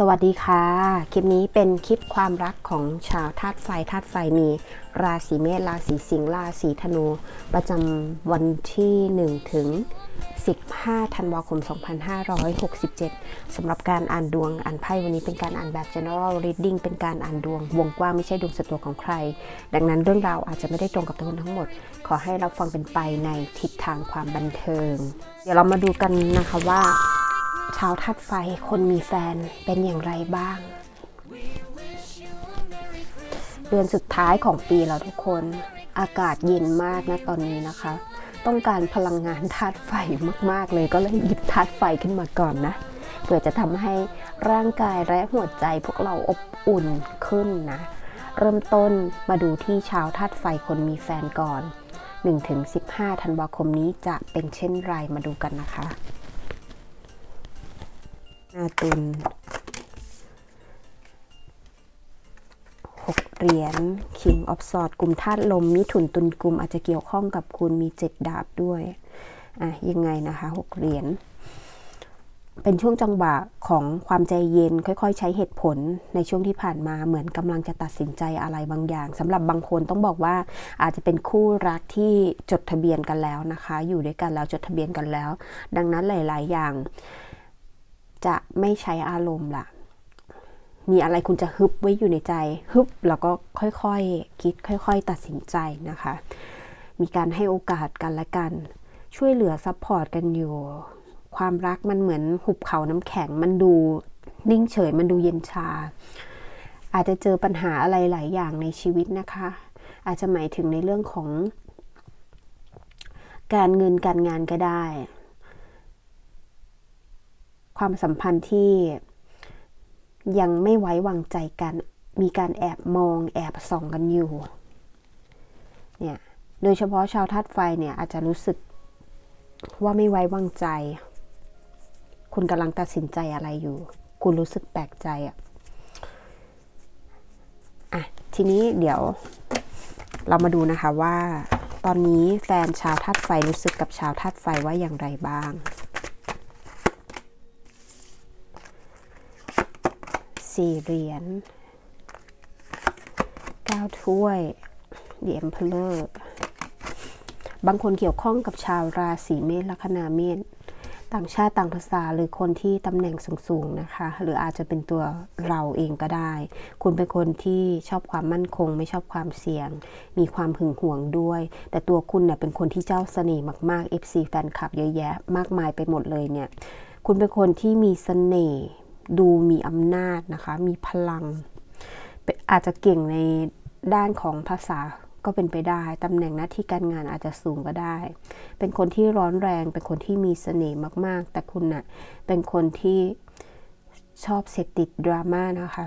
สวัสดีค่ะ คลิปนี้เป็นคลิปความรักของชาวธาตุไฟธาตุไฟมี ราศีเมษราศีสิงห์ราศีธนู ประจำวันที่ 1 ถึง 15 ธันวาคม 2567 สำหรับการอ่านดวงอ่านไพ่วันนี้เป็นการอ่านแบบ general reading เป็นการอ่านดวง วงกว้างไม่ใช่ดวงส่วนตัวของใคร ดังนั้นเรื่องราวอาจจะไม่ได้ตรงกับทุกคนทั้งหมด ขอให้เราฟังเป็นไปในทิศทางความบันเทิง เดี๋ยวเรามาดูกันนะคะว่า ชาวธาตุไฟคนมีแฟนเป็นอย่างไรบ้าง เดือนสุดท้ายของปีแล้วทุกคน อากาศเย็นมากนะตอนนี้นะคะ ต้องการพลังงานธาตุไฟมากๆเลยก็เลยหยิบธาตุไฟขึ้นมาก่อนนะเพื่อจะทำให้ร่างกายและหัวใจพวกเราอบอุ่นขึ้นนะ เริ่มต้นมาดูที่ชาวธาตุไฟคนมีแฟนก่อน1-15ธันวาคมนี้จะเป็นเช่นไรมาดูกันนะคะ ห้าตุนหกเหรียญ King of Swords กลุ่มธาตุลม มิถุนตุลกลุ่มอาจจะเกี่ยวข้องกับคุณมีเจ็ดดาบด้วย อะ ยังไงนะคะหกเหรียญเป็นช่วงจังหวะของความใจเย็นค่อยๆ ใช้เหตุผลในช่วงที่ผ่านมาเหมือนกำลังจะตัดสินใจอะไรบางอย่างสำหรับบางคนต้องบอกว่าอาจจะเป็นคู่รักที่จดทะเบียนกันแล้วนะคะ อยู่ด้วยกันแล้วจดทะเบียนกันแล้ว ดังนั้นหลาย ๆ อย่าง จะไม่ใช้อารมณ์ล่ะ มีอะไรคุณจะฮึบไว้อยู่ในใจ ฮึบแล้วก็ค่อยๆคคิดค่อย ๆ ตัดสินใจนะคะ มีการให้โอกาสกันและกัน ช่วยเหลือซัพพอร์ตกันอยู่ ความรักมันเหมือนหุบเขาน้ำแข็งมันดูนิ่งเฉยมันดูเย็นชา อาจจะเจอปัญหาอะไรหลายอย่างในชีวิตนะคะ อาจจะหมายถึงในเรื่องของ การเงินการงานก็ได้ ความสัมพันธ์ที่ยังไม่ไว้วางใจกัน มีการแอบมองแอบส่องกันอยู่ เนี่ย โดยเฉพาะชาวธาตุไฟเนี่ยอาจจะรู้สึกว่าไม่ไว้วางใจ คุณกำลังตัดสินใจอะไรอยู่ คุณรู้สึกแปลกใจอะอะ ทีนี้เดี๋ยวเรามาดูนะคะว่า ตอนนี้แฟนชาวธาตุไฟรู้สึกกับชาวธาตุไฟว่าอย่างไรบ้าง สี่เหรียญเก้าถ้วย The Emperor บางคนเกี่ยวข้องกับชาวราศีเมษลัคนาเมษต่างชาติต่างภาษาหรือคนที่ตำแหน่งสูงๆนะคะ หรืออาจจะเป็นตัวเราเองก็ได้ คุณเป็นคนที่ชอบความมั่นคง ไม่ชอบความเสี่ยง มีความหึงหวงด้วย แต่ตัวคุณเนี่ยเป็นคนที่เจ้าเสน่ห์มากๆ FC แฟนคลับเยอะแยะ มากมายไปหมดเลยเนี่ย คุณเป็นคนที่มีเสน่ห์ ดูมีอำนาจนะคะ มีพลัง อาจจะเก่งในด้านของภาษาก็เป็นไปได้ ตำแหน่งหน้าที่การงานอาจจะสูงก็ได้ เป็นคนที่ร้อนแรง เป็นคนที่มีเสน่ห์มาก ๆ แต่คุณนะ่ะเป็นคนที่ชอบเสพติดดราม่านะคะ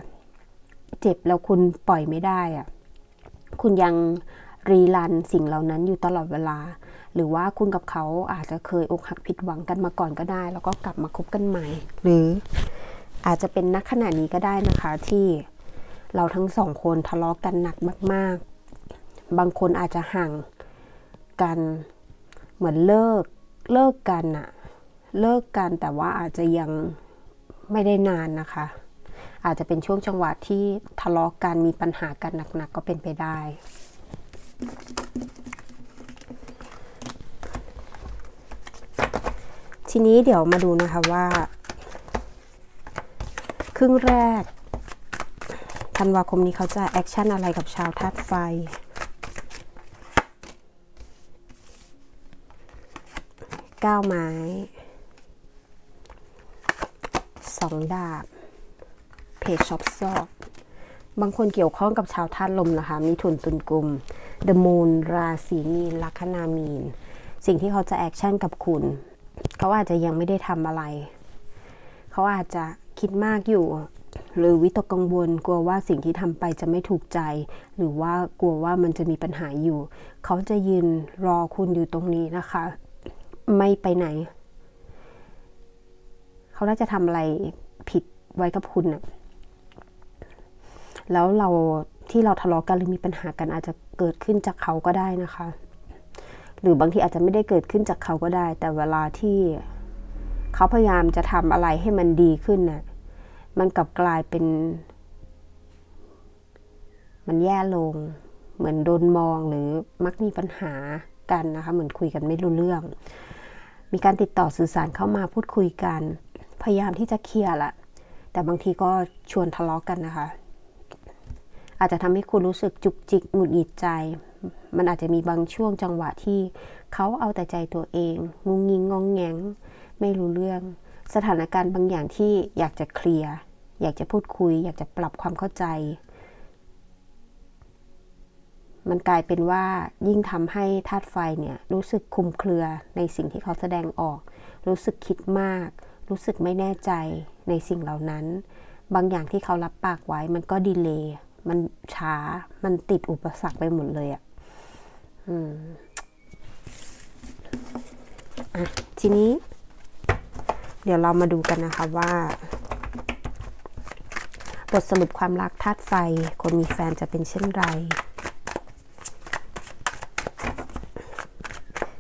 เจ็บแล้วคุณปล่อยไม่ได้อะคุณยังรีรันสิ่งเหล่านั้นอยู่ตลอดเวลา หรือว่าคุณกับเขาอาจจะเคยอกหักผิดหวังกันมาก่อนก็ได้ แล้วก็กลับมาคบกันใหม่ หรือ อาจจะเป็นนักขณะนี้ก็ได้นะคะที่เราทั้งสองคนทะเลาะกกันหนักมาก ๆ บางคนอาจจะห่างกันเหมือนเลิกเลิกกันอะเลิกกันแต่ว่าอาจจะยังไม่ได้นานนะคะ อาจจะเป็นช่วงจังหวะที่ทะเลาะกันมีปัญหากันหนัก ๆ ก็เป็นไปได้ ทีนี้เดี๋ยวมาดูนะคะว่า ครึ่งแรกธันวาคมนี้เขาจะแอคชั่นอะไรกับชาวธาตุไฟ ก้าวไม้ สองดาบ เพจช็อปซอก บางคนเกี่ยวข้องกับชาวธาตุลมนะคะ มีทุนตุนกลุ่ม The Moon ราศีมีนลัคนามีน สิ่งที่เขาจะแอคชั่นกับคุณ เขาอาจจะยังไม่ได้ทำอะไร เขาอาจจะ คิดมากอยู่ หรือวิตกกังวลกลัวว่าสิ่งที่ทำไปจะไม่ถูกใจ หรือว่ากลัวว่ามันจะมีปัญหาอยู่ เขาจะยืนรอคุณอยู่ตรงนี้นะคะ ไม่ไปไหน เขาน่าจะทำอะไรผิดไว้กับคุณนะแล้วเราที่เราทะเลาะกันหรือมีปัญหากันอาจจะเกิดขึ้นจากเขาก็ได้นะคะ หรือบางทีอาจจะไม่ได้เกิดขึ้นจากเขาก็ได้ แต่เวลาที่เขาพยายามจะทำอะไรให้มันดีขึ้นนะ่ะ มันกลับกลายเป็น มันแย่ลง เหมือนโดนมองหรือมักมีปัญหากันนะคะ เหมือนคุยกันไม่รู้เรื่อง มีการติดต่อสื่อสารเข้ามาพูดคุยกัน พยายามที่จะเคลียร์แหละแต่บางทีก็ชวนทะเลาะกันนะคะ อาจจะทำให้คุณรู้สึกจุกจิกหงุดหงิดใจ มันอาจจะมีบางช่วงจังหวะที่เขาเอาแต่ใจตัวเอง งุงงิงงองแงง ไม่รู้เรื่อง สถานการณ์บางอย่างที่อยากจะเคลียร์ อยากจะพูดคุย อยากจะปรับความเข้าใจ มันกลายเป็นว่ายิ่งทำให้ธาตุไฟเนี่ยรู้สึกคลุมเครือในสิ่งที่เขาแสดงออก รู้สึกคิดมาก รู้สึกไม่แน่ใจในสิ่งเหล่านั้น บางอย่างที่เขารับปากไว้มันก็ดีเลย์มันช้า มันติดอุปสรรคไปหมดเลยอะ่ะอืมอะทีนี้ เดี๋ยวเรามาดูกันนะคะว่า บทสรุปความรักธาตุไฟ คนมีแฟนจะเป็นเช่นไร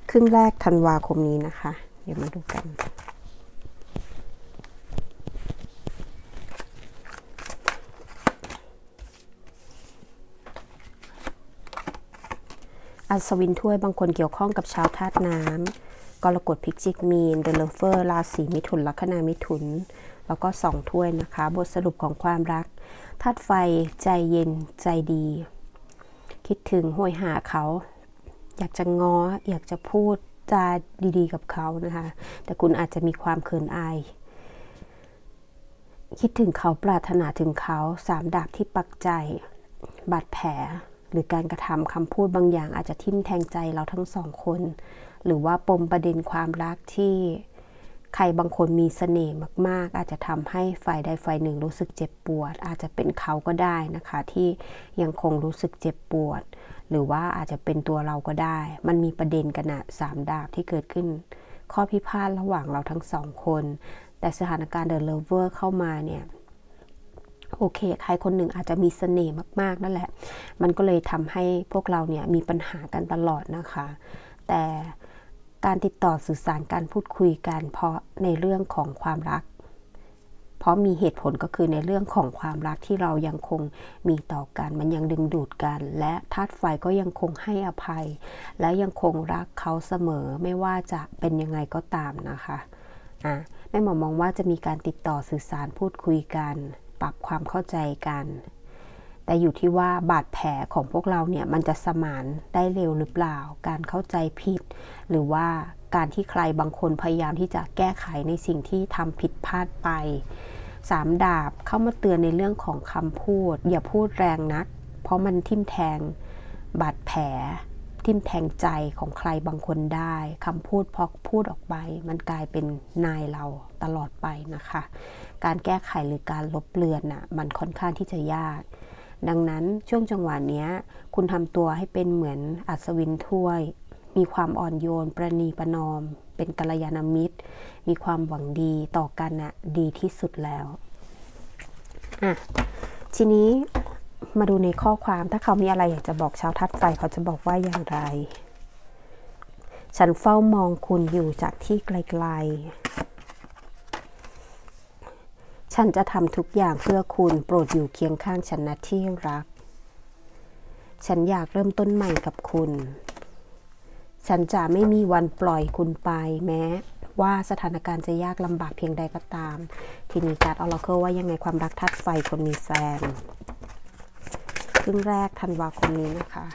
ครึ่งแรกธันวาคมนี้นะคะ เดี๋ยวมาดูกัน อัศวินถ้วยบางคนเกี่ยวข้องกับชาวธาตุน้ำกรกฎพิจิกมีนเดลเฟอร์ราศีมิถุนลัคนามิถุน แล้วก็สองถ้วยนะคะ บทสรุปของความรักธาตุไฟใจเย็นใจดี คิดถึงห้วยหาเขา อยากจะง้อ อยากจะพูดจาดีๆ กับเขานะคะ แต่คุณอาจจะมีความเขินอาย คิดถึงเขาปรารถนาถึงเขาสามดาบที่ปักใจ บาดแผลหรือการกระทำคำพูดบางอย่างอาจจะทิ่มแทงใจเราทั้งสองคน หรือว่าปมประเด็นความรักที่ ใครบางคนมีเสน่ห์มาก ๆ อาจจะทำให้ฝ่ายใดฝ่ายหนึ่งรู้สึกเจ็บปวด อาจจะเป็นเขาก็ได้นะคะ ที่ยังคงรู้สึกเจ็บปวด หรือว่าอาจจะเป็นตัวเราก็ได้ มันมีประเด็นกันอะสามดาบที่เกิดขึ้น ข้อพิพาทระหว่างเราทั้งสองคน แต่สถานการณ์เดอะเลเวอร์เข้ามาเนี่ยโอเค ใครคนหนึ่งอาจจะมีเสน่ห์มาก ๆ นั่นแหละ มันก็เลยทำให้พวกเราเนี่ยมีปัญหากันตลอดนะคะ แต่ การติดต่อสื่อสารการพูดคุยกันเพราะในเรื่องของความรัก เพราะมีเหตุผลก็คือในเรื่องของความรักที่เรายังคงมีต่อกัน มันยังดึงดูดกัน และธาตุไฟก็ยังคงให้อภัย และยังคงรักเขาเสมอไม่ว่าจะเป็นยังไงก็ตามนะคะอะแม่หมอมองว่าจะมีการติดต่อสื่อสารพูดคุยกัน ปรับความเข้าใจกัน แต่อยู่ที่ว่าบาดแผลของพวกเราเนี่ยมันจะสมานได้เร็วหรือเปล่า การเข้าใจผิด หรือว่าการที่ใครบางคนพยายามที่จะแก้ไขในสิ่งที่ทำผิดพลาดไปสามดาบเข้ามาเตือนในเรื่องของคำพูด อย่าพูดแรงนัก เพราะมันทิ่มแทงบาดแผลทิ่มแทงใจของใครบางคนได้คำพูดพอพูดออกไป มันกลายเป็นนายเราตลอดไปนะคะ การแก้ไขหรือการลบเลือนน่ะมันค่อนข้างที่จะยาก ดังนั้นช่วงจังหวะนี้คุณทำตัวให้เป็นเหมือนอัศวินถ้วย มีความอ่อนโยน ประนีประนอม เป็นกัลยาณมิตร มีความหวังดีต่อกันนะดีที่สุดแล้วอะทีนี้มาดูในข้อความถ้าเขามีอะไรอยากจะบอกชาวทัดไฟเขาจะบอกว่าอย่างไร ฉันเฝ้ามองคุณอยู่จากที่ไกลๆ ฉันจะทำทุกอย่างเพื่อคุณโปรดอยู่เคียงข้างฉันนะที่รัก ฉันอยากเริ่มต้นใหม่กับคุณ ฉันจะไม่มีวันปล่อยคุณไปแม้ ว่าสถานการณ์จะยากลำบากเพียงใดก็ตาม ทีนี้การออร์เคิลว่ายังไงความรักทัดไฟคนมีแฟนครึ่งแรกธันวาคมนี้นะคะ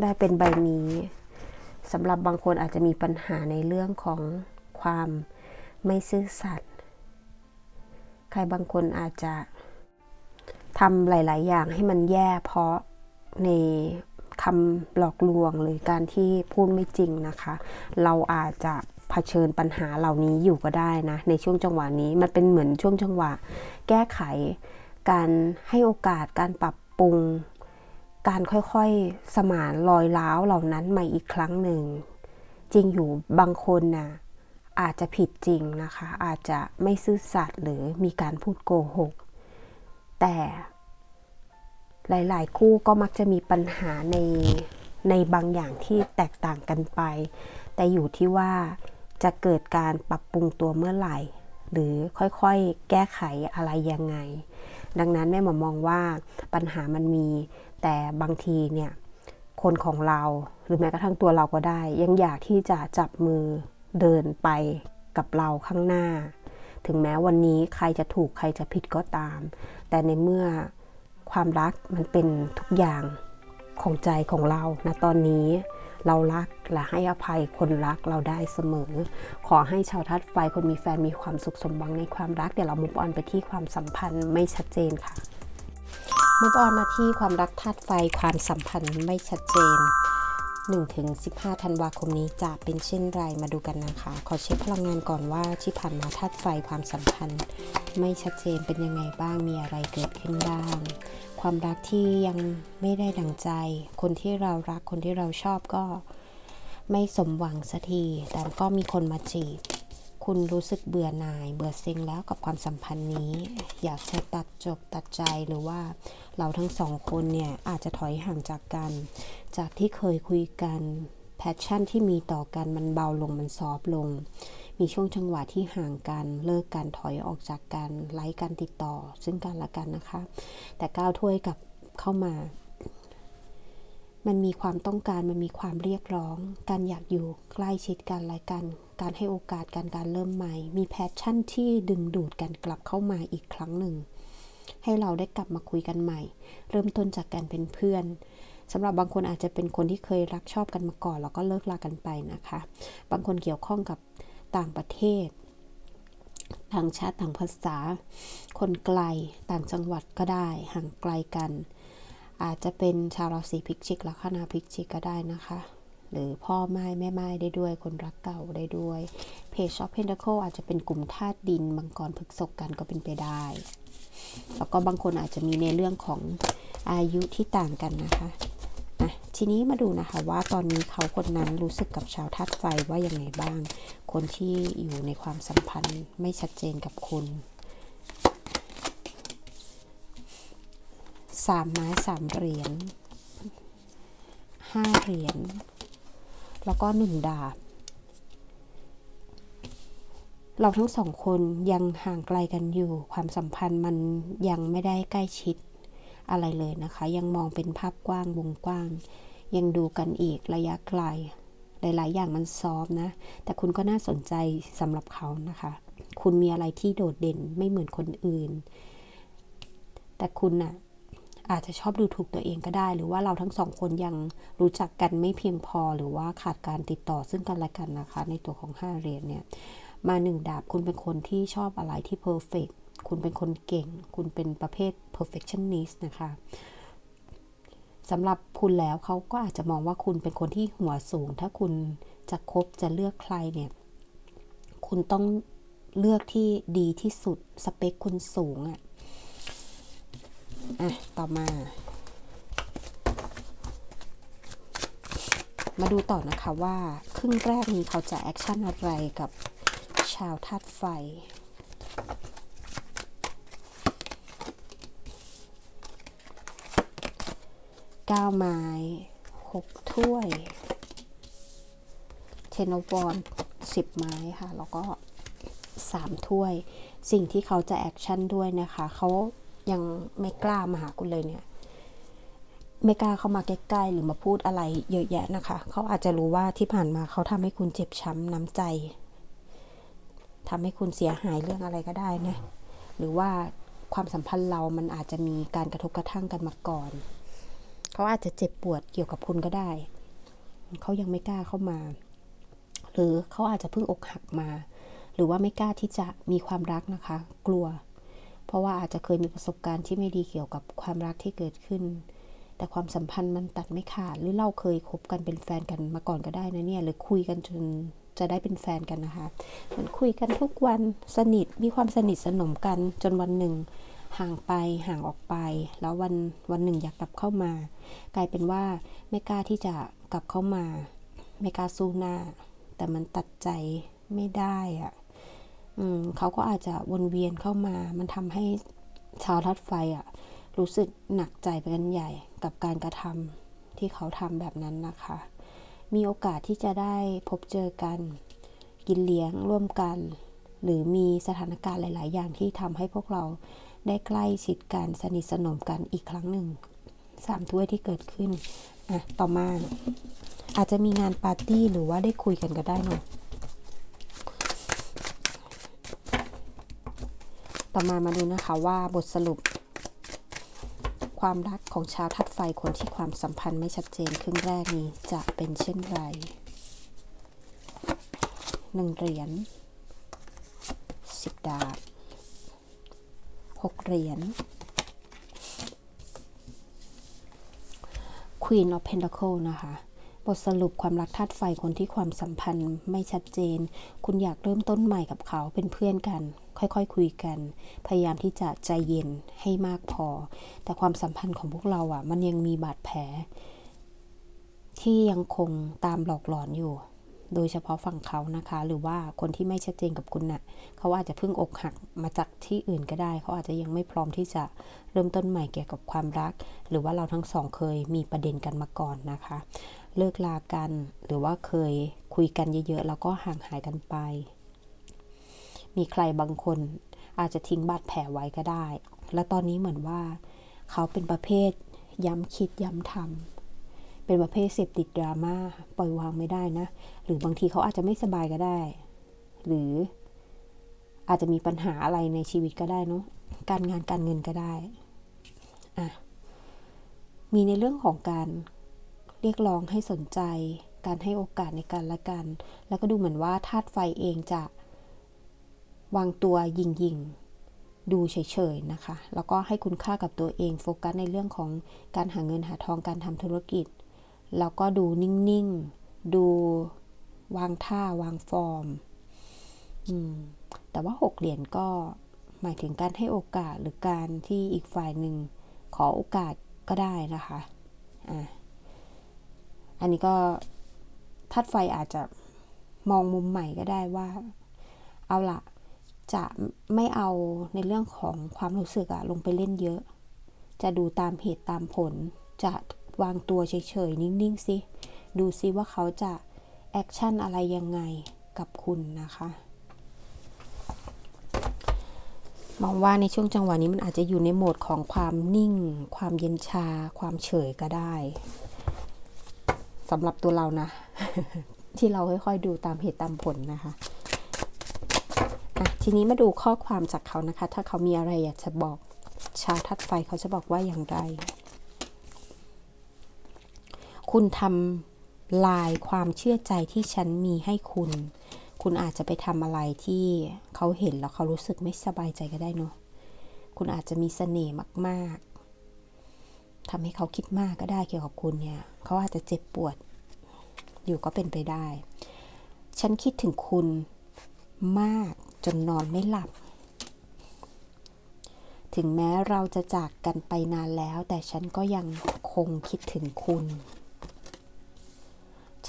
ได้เป็นใบนี้ สำหรับบางคนอาจจะมีปัญหาในเรื่องของความไม่ซื่อสัตย์ใครบางคนอาจจะทำหลาย ๆ อย่างให้มันแย่เพราะในคำหลอกลวงหรือการที่พูดไม่จริงนะคะ เราอาจจะเผชิญปัญหาเหล่านี้อยู่ก็ได้นะ ในช่วงจังหวะนี้มันเป็นเหมือนช่วงจังหวะ แก้ไข การให้โอกาสการปรับปรุง การค่อยๆสมานรอยร้าวเหล่านั้นใหม่อีกครั้งหนึ่ง จริงอยู่บางคนนะ่ะอาจจะผิดจริงนะคะ อาจจะไม่ซื่อสัตย์หรือมีการพูดโกหก แต่หลาย ๆ คู่ก็มักจะมีปัญหาในในบางอย่างที่แตกต่างกันไป แต่อยู่ที่ว่าจะเกิดการปรับปรุงตัวเมื่อไหร่ หรือค่อยๆ แก้ไขอะไรยังไง ดังนั้นแม่หมอมองว่าปัญหามันมี แต่บางทีเนี่ยคนของเราหรือแม้กระทั่งตัวเราก็ได้ ยังอยากที่จะจับมือเดินไปกับเราข้างหน้า ถึงแม้วันนี้ใครจะถูกใครจะผิดก็ตาม แต่ในเมื่อความรักมันเป็นทุกอย่างของใจของเรานะตอนนี้ เรารักและให้อภัยคนรักเราได้เสมอ ขอให้ชาวทัดไฟคนมีแฟนมีความสุขสมหวังในความรัก เดี๋ยวเรามุกออนไปที่ความสัมพันธ์ไม่ชัดเจนค่ะ มุกออนมาที่ความรักธาตุไฟความสัมพันธ์ไม่ชัดเจน1-15 ธันวาคมนี้จะเป็นเช่นไรมาดูกันนะคะ ขอเช็คพลังงานก่อนว่าที่ผ่านมาธาตุไฟความสัมพันธ์ ไม่ชัดเจนเป็นยังไงบ้างมีอะไรเกิดขึ้นบ้าง ความรักที่ยังไม่ได้ดังใจ คนที่เรารักคนที่เราชอบก็ไม่สมหวังสักที แต่ก็มีคนมาจีบ คุณรู้สึกเบื่อหน่าย เบื่อเซ็งแล้วกับความสัมพันธ์นี้ อยากจะตัดจบตัดใจหรือว่าเราทั้งสองคนเนี่ยอาจจะถอยห่างจากกัน จากที่เคยคุยกันแพชชั่นที่มีต่อกันมันเบาลงมันซอฟลง มีช่วงจังหวะที่ห่างกัน เลิกกันถอยออกจากกันไล่กันติดต่อ ซึ่งกันและกันนะคะ แต่ก้าวถ้วยกับเข้ามา มันมีความต้องการมันมีความเรียกร้อง การอยากอยู่ใกล้ชิดกันและกัน การให้โอกาสกันการเริ่มใหม่ มีแพชชั่นที่ดึงดูดกันกลับเข้ามาอีกครั้งหนึ่ง ให้เราได้กลับมาคุยกันใหม่ เริ่มต้นจากการเป็นเพื่อนสำหรับบางคนอาจจะเป็นคนที่เคยรักชอบกันมาก่อน แล้วก็เลิกลากันไปนะคะ บางคนเกี่ยวข้องกับ ต่างประเทศ ต่างชาติต่างภาษา คนไกลต่างจังหวัดก็ได้ห่างไกลกัน อาจจะเป็นชาวราศีพิจิกลัคนาพิจิกก็ได้นะคะ หรือพ่อไม้แม่ไม้ได้ด้วย คนรักเก่าได้ด้วยเพจช็อปเพนเดโคอาจจะเป็นกลุ่มธาตุดินมังกรพฤกษกกันก็เป็นไปได้ แล้วก็บางคนอาจจะมีในเรื่องของอายุที่ต่างกันนะคะ ทีนี้มาดูนะคะว่าตอนนี้เขาคนนั้นรู้สึกกับชาวธาตุไฟว่ายังไงบ้าง คนที่อยู่ในความสัมพันธ์ไม่ชัดเจนกับคุณสามไม้สามเหรียญห้าเหรียญแล้วก็หนึ่งดาบ เราทั้งสองคนยังห่างไกลกันอยู่ ความสัมพันธ์มันยังไม่ได้ใกล้ชิดอะไรเลยนะคะ ยังมองเป็นภาพกว้างวงกว้าง ยังดูกันอีกระยะไกล หลาย ๆ อย่างมันซอฟนะ แต่คุณก็น่าสนใจสำหรับเขานะคะ คุณมีอะไรที่โดดเด่นไม่เหมือนคนอื่น แต่คุณน่ะอาจจะชอบดูถูกตัวเองก็ได้ หรือว่าเราทั้งสองคนยังรู้จักกันไม่เพียงพอหรือว่าขาดการติดต่อซึ่งกันและกันนะคะ ในตัวของห้าเหรียญเนี่ยมาหนึ่งดาบคุณเป็นคนที่ชอบอะไรที่เพอร์เฟกคุณเป็นคนเก่ง คุณเป็นประเภท perfectionist นะคะ สำหรับคุณแล้วเขาก็อาจจะมองว่าคุณเป็นคนที่หัวสูง ถ้าคุณจะคบจะเลือกใครเนี่ย คุณต้องเลือกที่ดีที่สุด สเปคคุณสูงอะ่ะ อะ ต่อมา มาดูต่อนะคะว่า ครึ่งแรกนี้เขาจะแอคชั่นอะไรกับชาวธาตุไฟ ก้าไม้หกถ้วยเทนอบอลสิบไม้ค่ะ แล้วก็สามถ้วย สิ่งที่เขาจะแอคชั่นด้วยนะคะ เขายังไม่กล้ามาหาคุณเลยเนี่ยไม่กล้าเข้ามาใกล้ๆหรือมาพูดอะไรเยอะแยะนะคะ เขาอาจจะรู้ว่าที่ผ่านมาเขาทำให้คุณเจ็บช้ำน้ำใจทำให้คุณเสียหายเรื่องอะไรก็ได้นะ หรือว่าความสัมพันธ์เรามันอาจจะมีการกระทบกระทั่งกันมาก่อน เขาอาจจะเจ็บปวดเกี่ยวกับคุณก็ได้ เขายังไม่กล้าเข้ามา หรือเขาอาจจะเพิ่งอกหักมา หรือว่าไม่กล้าที่จะมีความรักนะคะ กลัว เพราะว่าอาจจะเคยมีประสบการณ์ที่ไม่ดีเกี่ยวกับความรักที่เกิดขึ้น แต่ความสัมพันธ์มันตัดไม่ขาด หรือเราเคยคบกันเป็นแฟนกันมาก่อนก็ได้นะเนี่ย หรือคุยกันจนจะได้เป็นแฟนกันนะคะ มันคุยกันทุกวันสนิท มีความสนิทสนมกันจนวันหนึ่ง ห่างไปห่างออกไป แล้ววันวันหนึ่งอยากกลับเข้ามา กลายเป็นว่าไม่กล้าที่จะกลับเข้ามา ไม่กล้าสู้หน้า แต่มันตัดใจไม่ได้อะอืมเขาก็อาจจะวนเวียนเข้ามา มันทำให้ชาวทัดไฟอะรู้สึกหนักใจไปกันใหญ่กับการกระทำที่เขาทำแบบนั้นนะคะ มีโอกาสที่จะได้พบเจอกัน กินเลี้ยงร่วมกัน หรือมีสถานการณ์หลาย ๆ อย่างที่ทำให้พวกเรา ได้ใกล้ชิดกันสนิทสนมกันอีกครั้งหนึ่งสามถ้วยที่เกิดขึ้นอะต่อมา อาจจะมีงานปาร์ตี้หรือว่าได้คุยกันก็ได้เนอะต่อมามาดูนะคะว่าบทสรุป ความรักของชาวทัดไฟคนที่ความสัมพันธ์ไม่ชัดเจนครึ่งแรกนี้จะเป็นเช่นไรหนึ่งเหรียญสิบดาบ หกเหรียญ Queen of Pentacle นะคะ บทสรุปความรักธาตุไฟคนที่ความสัมพันธ์ไม่ชัดเจน คุณอยากเริ่มต้นใหม่กับเขาเป็นเพื่อนกัน ค่อยๆคคุยกัน พยายามที่จะใจเย็นให้มากพอ แต่ความสัมพันธ์ของพวกเราอะ่ะ มันยังมีบาดแผล ที่ยังคงตามหลอกหลอนอยู่ โดยเฉพาะฝั่งเขานะคะ หรือว่าคนที่ไม่ชัดเจนกับคุณน่ะเขาอาจจะเพิ่งอกหักมาจากที่อื่นก็ได้ เขาอาจจะยังไม่พร้อมที่จะเริ่มต้นใหม่เกี่ยวกับความรัก หรือว่าเราทั้งสองเคยมีประเด็นกันมาก่อนนะคะ เลิกลากันหรือว่าเคยคุยกันเยอะๆแล้วก็ห่างหายกันไป มีใครบางคนอาจจะทิ้งบาดแผลไว้ก็ได้ และตอนนี้เหมือนว่า เขาเป็นประเภทย้ำคิดย้ำทำ เป็นประเภทเสพติดดราม่าปล่อยวางไม่ได้นะ หรือบางทีเขาอาจจะไม่สบายก็ได้ หรืออาจจะมีปัญหาอะไรในชีวิตก็ได้เนาะการงานการเงินก็ได้อะมีในเรื่องของการเรียกร้องให้สนใจ การให้โอกาสในการละกัน แล้วก็ดูเหมือนว่าธาตุไฟเองจะวางตัวยิงยิงดูเฉยๆนะคะ แล้วก็ให้คุณค่ากับตัวเองโฟกัสในเรื่องของการหาเงินหาทองการทำธุรกิจ แล้วก็ดูนิ่งๆ ดูวางท่าวางฟอร์มอืมแต่ว่าหกเหรียญก็หมายถึงการให้โอกาสหรือการที่อีกฝ่ายหนึ่งขอโอกาสก็ได้นะคะอ่าอันนี้ก็ทัดไฟอาจจะมองมุมใหม่ก็ได้ว่า เอาละจะไม่เอาในเรื่องของความรู้สึกอะลงไปเล่นเยอะ จะดูตามเหตุตามผล จะ วางตัวเฉยๆ นิ่งๆสิ ดูซิว่าเขาจะแอคชั่นอะไรยังไงกับคุณนะคะมองว่าในช่วงจังหวะนี้มันอาจจะอยู่ในโหมดของความนิ่ง ความเย็นชา ความเฉยก็ได้สำหรับตัวเรานะ ที่เราค่อยๆดูตามเหตุตามผลนะคะะทีนี้มาดูข้อความจากเขานะคะ ถ้าเขามีอะไรอยากจะบอกชาวทัดไฟเขาจะบอกว่าอย่างไร คุณทำลายความเชื่อใจที่ฉันมีให้คุณ คุณอาจจะไปทำอะไรที่เขาเห็นแล้วเขารู้สึกไม่สบายใจก็ได้เนอะคุณอาจจะมีเสน่ห์มากๆทำให้เขาคิดมากก็ได้เกี่ยวกับคุณเนี่ย เขาอาจจะเจ็บปวด อยู่ก็เป็นไปได้ ฉันคิดถึงคุณมากจนนอนไม่หลับ ถึงแม้เราจะจากกันไปนานแล้ว แต่ฉันก็ยังคงคิดถึงคุณ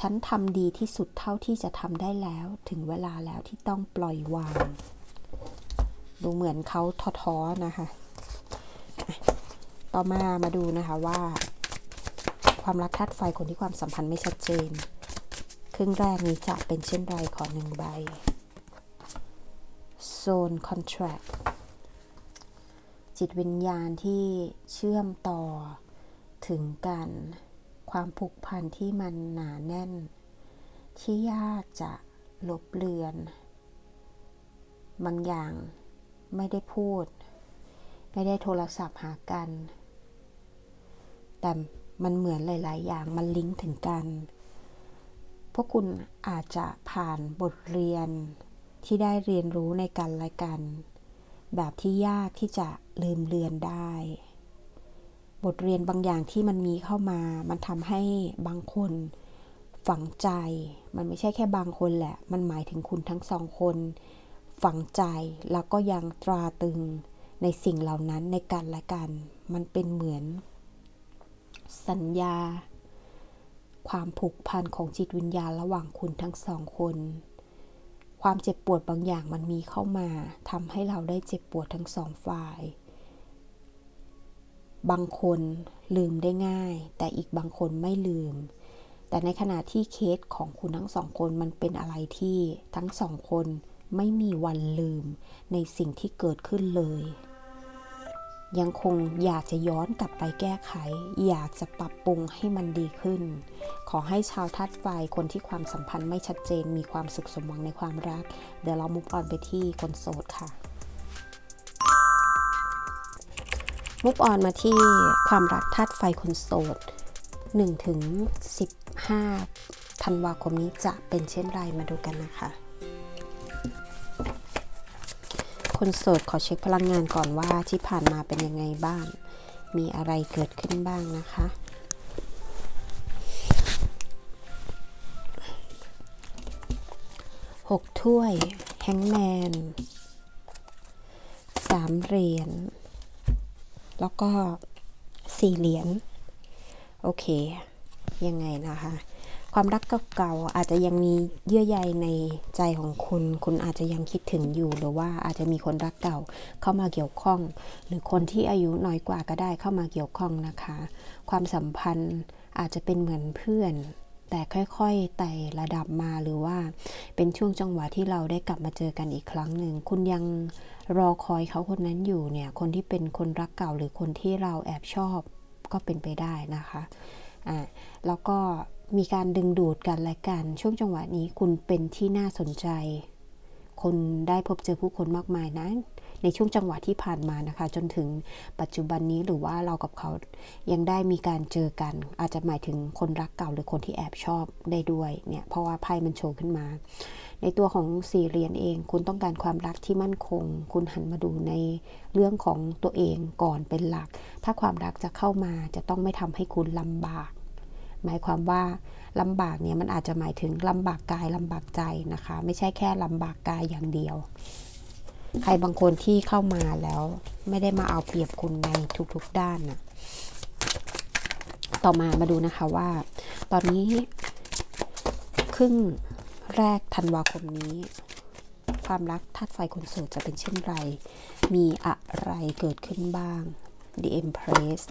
ฉันทำดีที่สุดเท่าที่จะทำได้แล้ว ถึงเวลาแล้วที่ต้องปล่อยวาง ดูเหมือนเขาท้อๆนะคะ ต่อมามาดูนะคะว่า ความรักทัดไฟคนที่ความสัมพันธ์ไม่ชัดเจน ครึ่งแรกนี้จะเป็นเช่นไรขอหนึ่งใบ Zone Contract จิตวิญญาณที่เชื่อมต่อถึงกัน ความผูกพันที่มันหนาแน่น ที่ยากจะลบเลือน บางอย่างไม่ได้พูด ไม่ได้โทรศัพท์หากัน แต่มันเหมือนหลาย ๆ อย่างมันลิงก์ถึงกัน พวกคุณอาจจะผ่านบทเรียนที่ได้เรียนรู้ในกันและกัน แบบที่ยากที่จะลืมเลือนได้ บทเรียนบางอย่างที่มันมีเข้ามา มันทำให้บางคนฝังใจ มันไม่ใช่แค่บางคนแหละ มันหมายถึงคุณทั้งสองคน ฝังใจแล้วก็ยังตราตึงในสิ่งเหล่านั้นในกันและกัน มันเป็นเหมือน สัญญา ความผูกพันของจิตวิญญาณระหว่างคุณทั้งสองคน ความเจ็บปวดบางอย่างมันมีเข้ามาทำให้เราได้เจ็บปวดทั้งสองฝ่าย บางคนลืมได้ง่าย แต่อีกบางคนไม่ลืม แต่ในขณะที่เคสของคุณทั้งสองคนมันเป็นอะไรที่ทั้งสองคนไม่มีวันลืมในสิ่งที่เกิดขึ้นเลย ยังคงอยากจะย้อนกลับไปแก้ไข อยากจะปรับปรุงให้มันดีขึ้น ขอให้ชาวทัดไฟคนที่ความสัมพันธ์ไม่ชัดเจน มีความสุขสมหวังในความรัก เดี๋ยวเรามุกออนไปที่คนโสดค่ะ มุกออนมาที่ความรักธาตุไฟคนโสด1ถึง15ธันวาคมนี้จะเป็นเช่นไรมาดูกันนะคะ คนโสดขอเช็คพลังงานก่อนว่าที่ผ่านมาเป็นยังไงบ้าง มีอะไรเกิดขึ้นบ้างนะคะหกถ้วยแฮงแมนสามเหรียญ แล้วก็สี่เหรียญโอเค ยังไงนะคะ ความรักเก่าๆอาจจะยังมีเยื่อใยในใจของคุณ คุณอาจจะยังคิดถึงอยู่ หรือว่าอาจจะมีคนรักเก่าเข้ามาเกี่ยวข้อง หรือคนที่อายุน้อยกว่าก็ได้เข้ามาเกี่ยวข้องนะคะ ความสัมพันธ์อาจจะเป็นเหมือนเพื่อน แต่ค่อยๆไต่ระดับมาหรือว่าเป็นช่วงจังหวะที่เราได้กลับมาเจอกันอีกครั้งหนึ่ง คุณยังรอคอยเขาคนนั้นอยู่เนี่ย คนที่เป็นคนรักเก่าหรือคนที่เราแอบชอบก็เป็นไปได้นะคะ อ่า แล้วก็มีการดึงดูดกันและกัน ช่วงจังหวะนี้คุณเป็นที่น่าสนใจ คนได้พบเจอผู้คนมากมายนะ ในช่วงจังหวะที่ผ่านมานะคะ จนถึงปัจจุบันนี้หรือว่าเรากับเขายังได้มีการเจอกัน อาจจะหมายถึงคนรักเก่าหรือคนที่แอบชอบได้ด้วยเนี่ยเพราะว่าไพ่มันโชว์ขึ้นมา ในตัวของสี่เหรียญเอง คุณต้องการความรักที่มั่นคง คุณหันมาดูในเรื่องของตัวเองก่อนเป็นหลัก ถ้าความรักจะเข้ามาจะต้องไม่ทำให้คุณลำบาก หมายความว่าลำบากเนี่ยมันอาจจะหมายถึงลำบากกายลำบากใจนะคะ ไม่ใช่แค่ลำบากกายอย่างเดียว ใครบางคนที่เข้ามาแล้ว ไม่ได้มาเอาเปรียบคุณในทุกๆด้านนะต่อมามาดูนะคะว่า ตอนนี้ ครึ่งแรกธันวาคมนี้ ความรักธาตุไฟคนโสดจะเป็นเช่นไร มีอะไรเกิดขึ้นบ้าง The Empress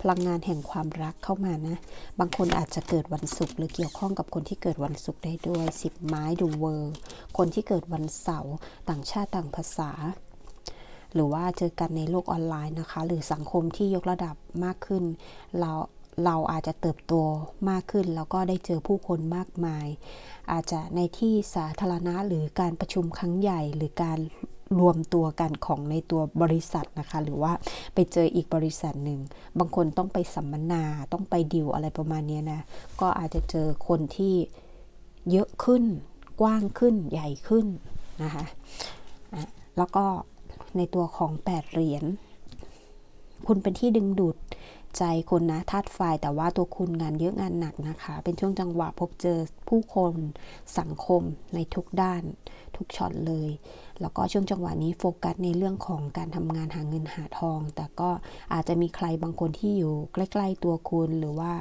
พลังงานแห่งความรักเข้ามานะ บางคนอาจจะเกิดวันศุกร์หรือเกี่ยวข้องกับคนที่เกิดวันศุกร์ได้ด้วยสิบไม้ดูเวอร์ คนที่เกิดวันเสาร์ต่างชาติต่างภาษา หรือว่าเจอกันในโลกออนไลน์นะคะ หรือสังคมที่ยกระดับมากขึ้น เราเราอาจจะเติบโตมากขึ้น แล้วก็ได้เจอผู้คนมากมาย อาจจะในที่สาธารณะหรือการประชุมครั้งใหญ่หรือการ รวมตัวกันของในตัวบริษัทนะคะ หรือว่าไปเจออีกบริษัทหนึ่ง บางคนต้องไปสัมมนาต้องไปดิวอะไรประมาณนี้นะ ก็อาจจะเจอคนที่เยอะขึ้น กว้างขึ้นใหญ่ขึ้นนะคะแล้วก็ในตัวของ 8 เหรียญคุณเป็นที่ดึงดูด ใจคนนะธาตุไฟแต่ว่าตัวคุณงานเยอะงานหนักนะคะ เป็นช่วงจังหวะพบเจอผู้คนสังคมในทุกด้าน ทุกช็อตเลย แล้วก็ช่วงจังหวะนี้โฟกัสในเรื่องของการทำงานหาเงินหาทอง แต่ก็อาจจะมีใครบางคนที่อยู่ใกล้ๆตัวคุณหรือว่า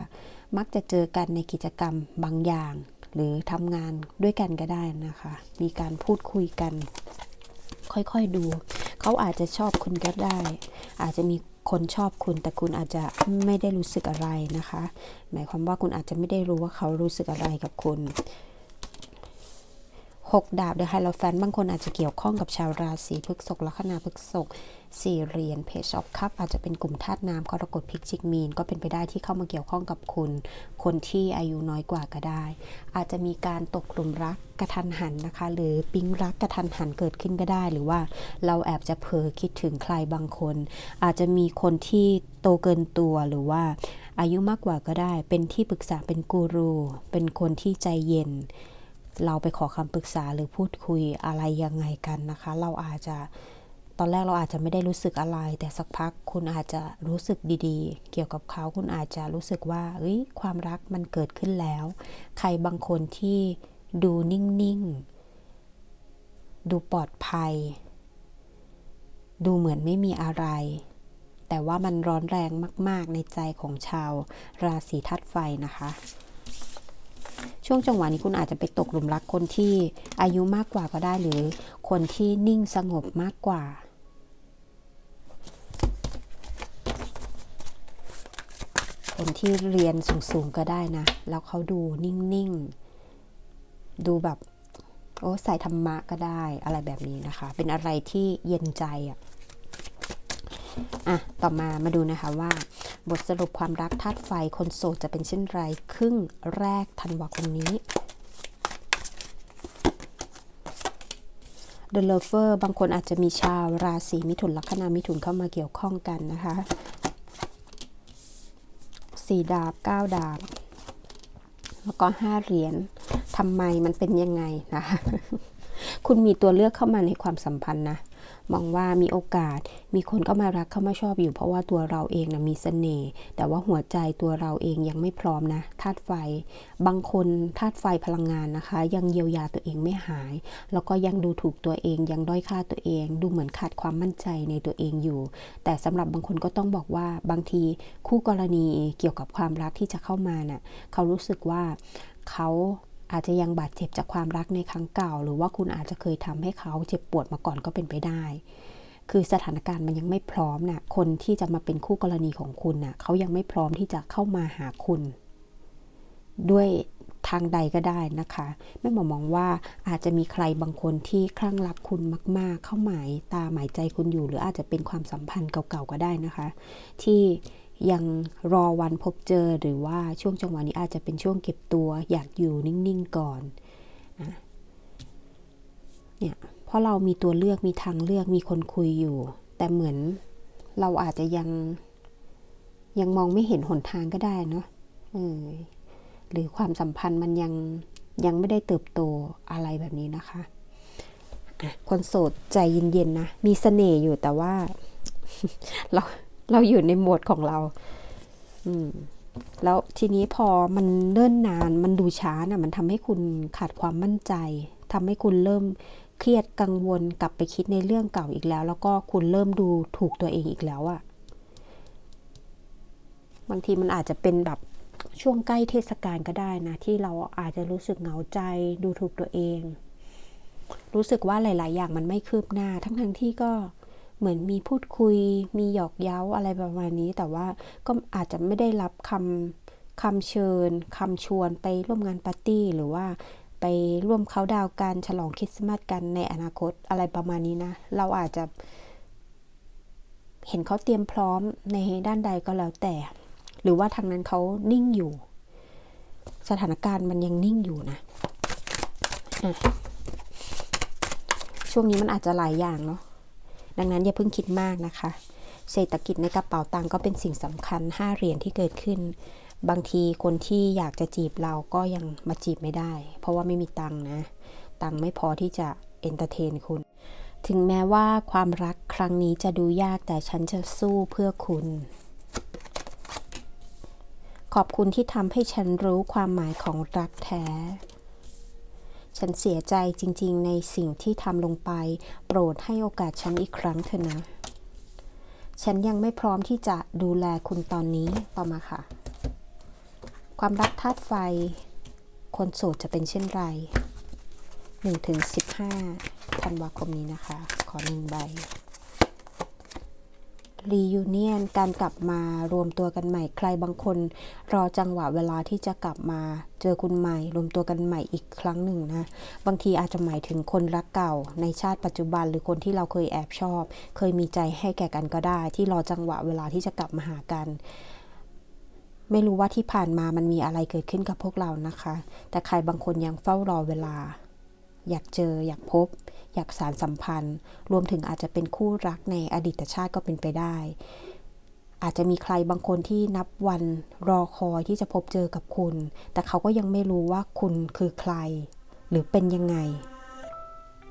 มักจะเจอกันในกิจกรรมบางอย่าง หรือทำงานด้วยกันก็ได้นะคะ มีการพูดคุยกัน ค่อยๆดู เขาอาจจะชอบคุณก็ได้ อาจจะมี คนชอบคุณแต่คุณอาจจะไม่ได้รู้สึกอะไรนะคะ หมายความว่าคุณอาจจะไม่ได้รู้ว่าเขารู้สึกอะไรกับคุณ6ดาบเดอะไฮโลแฟนบางคนอาจจะเกี่ยวข้องกับชาวราศีพฤษภลัคนาพฤษภ สี่เหรียญเพจออฟคัพอาจจะเป็นกลุ่มธาตุน้ำกรกฎพิกจิกมีน ก็เป็นไปได้ที่เข้ามาเกี่ยวข้องกับคุณ คนที่อายุน้อยกว่าก็ได้ อาจจะมีการตกหลุมรักกระทันหันนะคะ หรือปิ๊งรักกระทันหันเกิดขึ้นก็ได้ หรือว่าเราแอบจะเผลอคิดถึงใครบางคน อาจจะมีคนที่โตเกินตัวหรือว่าอายุมากกว่าก็ได้ เป็นที่ปรึกษาเป็นกูรู เป็นคนที่ใจเย็น เราไปขอคำปรึกษาหรือพูดคุยอะไรยังไงกันนะคะ เราอาจจะ ตอนแรกเราอาจจะไม่ได้รู้สึกอะไร แต่สักพักคุณอาจจะรู้สึกดีๆ เกี่ยวกับเขาคุณอาจจะรู้สึกว่าเอ้ยความรักมันเกิดขึ้นแล้ว ใครบางคนที่ดูนิ่งๆ ดูปลอดภัย ดูเหมือนไม่มีอะไร แต่ว่ามันร้อนแรงมาก ๆ ในใจของชาวราศีธาตุไฟนะคะ ช่วงจังหวะนี้คุณอาจจะไปตกหลุมรักคนที่อายุมากกว่าก็ได้หรือคนที่นิ่งสงบมากกว่า คนที่เรียนสูงๆก็ได้นะ แล้วเขาดูนิ่งๆ ดูแบบโอ้ใส่ธรรมะก็ได้อะไรแบบนี้นะคะ เป็นอะไรที่เย็นใจอะ่ะอะ ต่อมามาดูนะคะว่า บทสรุปความรักธาตุไฟคนโสดจะเป็นเช่นไร ครึ่งแรกธันวาคมนี้ The Lover บางคนอาจจะมีชาวราศีมิถุนลัคนามิถุนเข้ามาเกี่ยวข้องกันนะคะสี่ดาบเก้าดาบ แล้วก็ห้าเหรียญทำไมมันเป็นยังไงนะคะคุณมีตัวเลือกเข้ามาในความสัมพันธ์นะ มองว่ามีโอกาส มีคนเข้ามารักเข้ามาชอบอยู่ เพราะว่าตัวเราเองนะมีเสน่ห์แต่ว่าหัวใจตัวเราเองยังไม่พร้อมนะธาตุไฟ บางคนธาตุไฟพลังงานนะคะ ยังเยียวยาตัวเองไม่หาย แล้วก็ยังดูถูกตัวเองยังด้อยค่าตัวเอง ดูเหมือนขาดความมั่นใจในตัวเองอยู่ แต่สำหรับบางคนก็ต้องบอกว่าบางทีคู่กรณีเกี่ยวกับความรักที่จะเข้ามาเนะ่ะเขารู้สึกว่าเขา อาจจะยังบาดเจ็บจากความรักในครั้งเก่า หรือว่าคุณอาจจะเคยทำให้เขาเจ็บปวดมาก่อนก็เป็นไปได้ คือสถานการณ์มันยังไม่พร้อมนะ่ะคนที่จะมาเป็นคู่กรณีของคุณน่ะเขายังไม่พร้อมที่จะเข้ามาหาคุณ ด้วยทางใดก็ได้นะคะแม่หมอมองว่าอาจจะมีใครบางคนที่คลั่งรักคุณมาก ๆ เข้าหมายตาหมายใจคุณอยู่ หรืออาจจะเป็นความสัมพันธ์เก่าๆก็ได้นะคะ ที่ ยังรอวันพบเจอหรือว่าช่วงจังหวะนี้อาจจะเป็นช่วงเก็บตัว อยากอยู่นิ่งๆก่อนเนี่ยเพราะเรามีตัวเลือกมีทางเลือกมีคนคุยอยู่ แต่เหมือนเราอาจจะยัง ยังมองไม่เห็นหนทางก็ได้เนาะออหรือความสัมพันธ์มันยังยังไม่ได้เติบโตอะไรแบบนี้นะคะอะคนโสดใจเย็นๆนะ มีเสน่ห์อยู่แต่ว่า เรา เราอยู่ในโหมดของเรา อืม แล้วทีนี้พอมันเนิ่นนาน มันดูช้านะ่ะ มันทำให้คุณขาดความมั่นใจทำให้คุณเริ่มเครียดกังวลกลับไปคิดในเรื่องเก่าอีกแล้ว แล้วก็คุณเริ่มดูถูกตัวเองอีกแล้วอะ่ะบางทีมันอาจจะเป็นแบบช่วงใกล้เทศกาลก็ได้นะ ที่เราอาจจะรู้สึกเหงาใจดูถูกตัวเอง รู้สึกว่าหลาย ๆ อย่างมันไม่คืบหน้า ทั้งๆที่ก็ เหมือนมีพูดคุย มีหยอกเย้าอะไรประมาณนี้ แต่ว่าก็อาจจะไม่ได้รับคำคำเชิญคำชวนไปร่วมงานปาร์ตี้หรือว่าไปร่วมเขาดาวกันฉลองคริสต์มาสกันในอนาคตอะไรประมาณนี้นะ เราอาจจะ เห็นเขาเตรียมพร้อมในด้านใดก็แล้วแต่ หรือว่าทางนั้นเขานิ่งอยู่ สถานการณ์มันยังนิ่งอยู่นะช่วงนี้มันอาจจะหลายอย่างเนาะ ดังนั้นอย่าเพิ่งคิดมากนะคะ เศรษฐกิจในกระเป๋าตังก็เป็นสิ่งสำคัญ 5 เหรียญที่เกิดขึ้น บางทีคนที่อยากจะจีบเราก็ยังมาจีบไม่ได้ เพราะว่าไม่มีตังนะ ตังไม่พอที่จะเอนเตอร์เทนคุณ ถึงแม้ว่าความรักครั้งนี้จะดูยากแต่ฉันจะสู้เพื่อคุณขอบคุณที่ทำให้ฉันรู้ความหมายของรักแท้ ฉันเสียใจจริงๆ ในสิ่งที่ทำลงไป โปรดให้โอกาสฉันอีกครั้งเถอะนะ ฉันยังไม่พร้อมที่จะดูแลคุณตอนนี้ต่อมาค่ะ ความรักธาตุไฟ คนโสดจะเป็นเช่นไร1ถึง15ธันวาคมนี้นะคะ ขอหนึ่งใบ รียูเนียนการกลับมารวมตัวกันใหม่ ใครบางคน รอจังหวะเวลาที่จะกลับมาเจอคุณใหม่ รวมตัวกันใหม่อีกครั้งหนึ่งนะ บางทีอาจจะหมายถึงคนรักเก่า ในชาติปัจจุบันหรือคนที่เราเคยแอบชอบ เคยมีใจให้แก่กันก็ได้ ที่รอจังหวะเวลาที่จะกลับมาหากัน ไม่รู้ว่าที่ผ่านมามันมีอะไรเกิดขึ้นกับพวกเรานะคะ แต่ใครบางคนยังเฝ้ารอเวลา อยากเจออยากพบ อยากสารสัมพันธ์ รวมถึงอาจจะเป็นคู่รักในอดีตชาติก็เป็นไปได้ อาจจะมีใครบางคนที่นับวันรอคอยที่จะพบเจอกับคุณ แต่เขาก็ยังไม่รู้ว่าคุณคือใคร หรือเป็นยังไง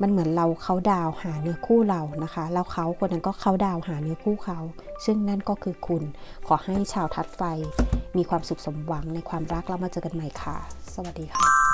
มันเหมือนเราเขาดาวหาเนื้อคู่เรานะคะ แล้วเขาคนนั้นก็เขาดาวหาเนื้อคู่เขา ซึ่งนั่นก็คือคุณ ขอให้ชาวทัดไฟ มีความสุขสมหวังในความรักแล้วมาเจอกันใหม่ค่ะ สวัสดีค่ะ